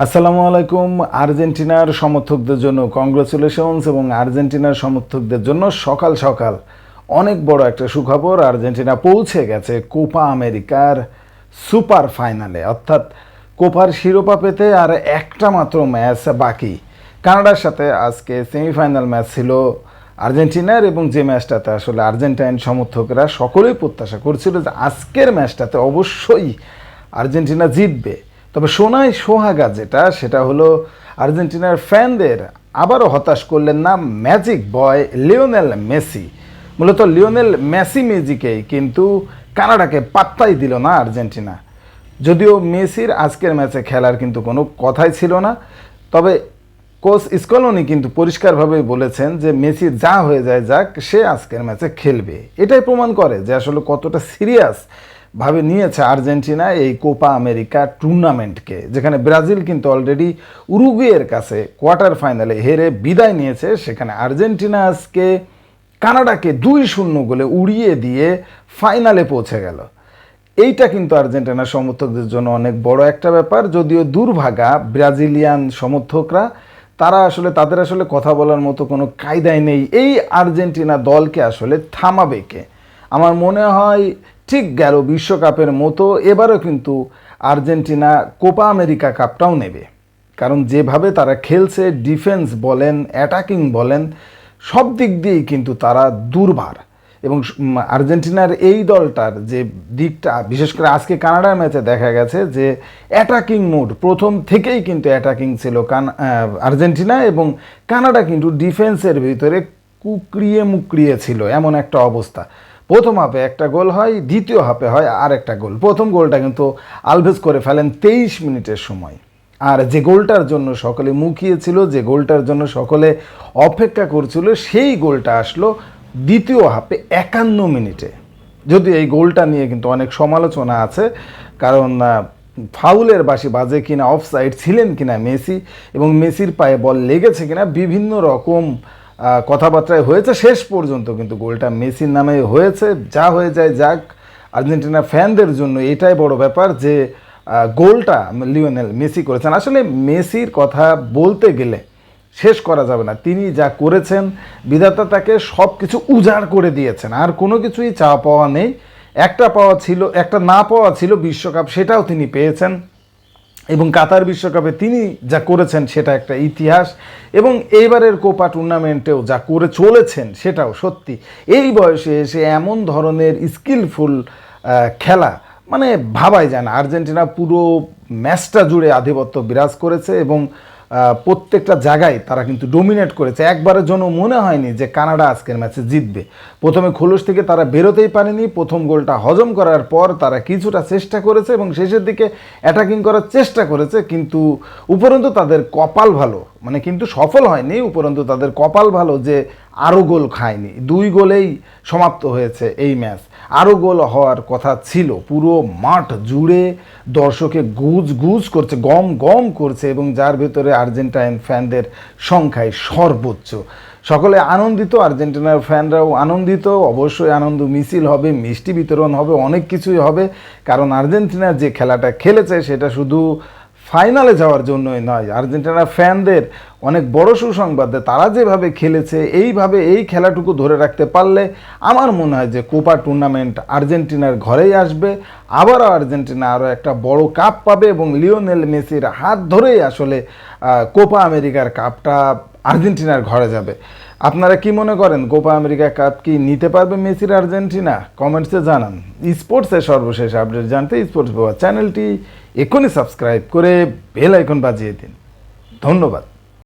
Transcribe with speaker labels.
Speaker 1: আসসালামু আলাইকুম। আর্জেন্টিনার সমর্থকদের জন্য কংগ্রেচুলেশনস এবং আর্জেন্টিনার সমর্থকদের জন্য সকাল সকাল অনেক বড় একটা সুখবর। আর্জেন্টিনা পৌঁছে গেছে কোপা আমেরিকার সুপার ফাইনালে। অর্থাৎ কোপার শিরোপা পেতে আর একটা মাত্র ম্যাচ বাকি। কানাডার সাথে আজকে সেমিফাইনাল ম্যাচ ছিল আর্জেন্টিনার এবং যে ম্যাচটাতে আসলে আর্জেন্টাইন সমর্থকরা সকলেই প্রত্যাশা করছিল যে আজকের ম্যাচটাতে অবশ্যই আর্জেন্টিনা জিতবে। তবে সোনায় সোহাগা যেটা, সেটা হলো আর্জেন্টিনার ফ্যানদের আবারও হতাশ করলেন না ম্যাজিক বয় লিওনেল মেসি। মূলত লিওনেল মেসি ম্যাজিকেই কিন্তু কানাডাকে পাত্তাই দিল না আর্জেন্টিনা। যদিও মেসির আজকের ম্যাচে খেলার কিন্তু কোনো কথাই ছিল না, তবে কোচ স্কলনি কিন্তু পরিষ্কারভাবে বলেছেন যে মেসি যা হয়ে যায় যাক, সে আজকের ম্যাচে খেলবে। এটাই প্রমাণ করে যে আসলে কতটা সিরিয়াস ভাবে নিয়েছে আর্জেন্টিনা এই কোপা আমেরিকা টুর্নামেন্টকে, যেখানে ব্রাজিল কিন্তু অলরেডি উরুগুয়ের কাছে কোয়ার্টার ফাইনালে হেরে বিদায় নিয়েছে। সেখানে আর্জেন্টিনা আজকে কানাডাকে দুই শূন্য গোলে উড়িয়ে দিয়ে ফাইনালে পৌঁছে গেল। এইটা কিন্তু আর্জেন্টিনার সমর্থকদের জন্য অনেক বড় একটা ব্যাপার। যদিও দুর্ভাগা ব্রাজিলিয়ান সমর্থকরা, তারা আসলে, তাদের আসলে কথা বলার মতো কোনো কায়দায় নেই। এই আর্জেন্টিনা দলকে আসলে থামাবে কে? আমার মনে হয় ঠিক গেল বিশ্বকাপের মতো, এবারও কিন্তু আর্জেন্টিনা কোপা আমেরিকা কাপটাও নেবে। কারণ যেভাবে তারা খেলছে, ডিফেন্স বলেন, অ্যাটাকিং বলেন, সব দিক দিয়েই কিন্তু তারা দুর্বার। এবং আর্জেন্টিনার এই দলটার যে দিকটা, বিশেষ করে আজকে কানাডার ম্যাচে দেখা গেছে যে অ্যাটাকিং মোড, প্রথম থেকেই কিন্তু অ্যাটাকিং ছিল কান আর্জেন্টিনা এবং কানাডা কিন্তু ডিফেন্সের ভিতরে কুকড়িয়ে মুকড়িয়ে ছিল, এমন একটা অবস্থা। প্রথম হাফে একটা গোল হয়, দ্বিতীয় হাফে হয় আর একটা গোল। প্রথম গোলটা কিন্তু আলভেজ করে ফেলেন তেইশ মিনিটের সময়। আর যে গোলটার জন্য সকলে মুখিয়েছিল, যে গোলটার জন্য সকলে অপেক্ষা করছিল, সেই গোলটা আসলো দ্বিতীয় হাফে একান্ন মিনিটে। যদি এই গোলটা নিয়ে কিন্তু অনেক সমালোচনা আছে, কারণ ফাউলের বাসি বাজে কিনা অফ সাইড ছিলেন কিনা মেসি, এবং মেসির পায়ে বল লেগেছে কিনা, বিভিন্ন রকম কথাবার্তায় হয়েছে, শেষ পর্যন্ত কিন্তু গোলটা মেসির নামে হয়েছে। যা হয়ে যায়, যাক, আর্জেন্টিনা ফ্যানদের জন্য এটাই বড় ব্যাপার যে গোলটা লিওনেল মেসি করেছেন। আসলে মেসির কথা বলতে গেলে শেষ করা যাবে না। তিনি যা করেছেন, বিধাতা তাকে সব কিছু উজাড় করে দিয়েছেন। আর কোনো কিছুই চাওয়া পাওয়া নেই। একটা পাওয়া ছিল, একটা না পাওয়া ছিল বিশ্বকাপ, সেটাও তিনি পেয়েছেন। এবং কাতার বিশ্বকাপে তিনি যা করেছেন সেটা একটা ইতিহাস, এবং এইবারের কোপা টুর্নামেন্টেও যা করে চলেছেন সেটাও সত্যি। এই বয়সে এসে এমন ধরনের স্কিলফুল খেলা মানে ভাবাই যায় না। আর্জেন্টিনা পুরো ম্যাচটা জুড়ে আধিপত্য বিরাজ করেছে এবং প্রত্যেকটা জায়গায় তারা কিন্তু ডোমিনেট করেছে। একবারের জন্য মনে হয়নি যে কানাডা আজকের ম্যাচে জিতবে। প্রথমে খোলস থেকে তারা বেরোতেই পারেনি, প্রথম গোলটা হজম করার পর তারা কিছুটা চেষ্টা করেছে এবং শেষের দিকে অ্যাটাকিং করার চেষ্টা করেছে, কিন্তু উপরন্তু তাদের কপাল ভালো। মানে কিন্তু সফল হয়নি, উপরন্তু তাদের কপাল ভালো যে আরও গোল খায়নি। দুই গোলেই সমাপ্ত হয়েছে এই ম্যাচ। আরও গোল হওয়ার কথা ছিল, পুরো মাঠ জুড়ে দর্শকে গুজ গুজ করছে, গম গম করছে এবং যার ভেতরে আর্জেন্টাইন ফ্যানদের সংখ্যায় সর্বোচ্চ। সকলে আনন্দিত, আর্জেন্টিনার ফ্যানরাও আনন্দিত, অবশ্যই আনন্দ মিছিল হবে, মিষ্টি বিতরণ হবে, অনেক কিছুই হবে, কারণ আর্জেন্টিনার যে খেলাটা খেলেছে সেটা শুধু ফাইনালে যাওয়ার জন্যই নয়। আর্জেন্টিনার ফ্যানদের অনেক বড় সুসংবাদ তারা যেভাবে খেলেছে, এইভাবে এই খেলাটুকু ধরে রাখতে পারলে আমার মনে হয় যে কোপা টুর্নামেন্ট আর্জেন্টিনার ঘরেই আসবে। আবারও আর্জেন্টিনা আরও একটা বড় কাপ পাবে এবং লিওনেল মেসির হাত ধরেই আসলে কোপা আমেরিকার কাপটা আর্জেন্টিনার ঘরে যাবে। আপনারা কি মনে করেন, কোপা আমেরিকা কাপ কি নিতে পারবে মেসির আর্জেন্টিনা? কমেন্টসে জানান। স্পোর্টসে সর্বশেষ আপডেট জানতে স্পোর্টস বাবা চ্যানেলটি এখনই সাবস্ক্রাইব করে বেল আইকন বাজিয়ে দিন। ধন্যবাদ।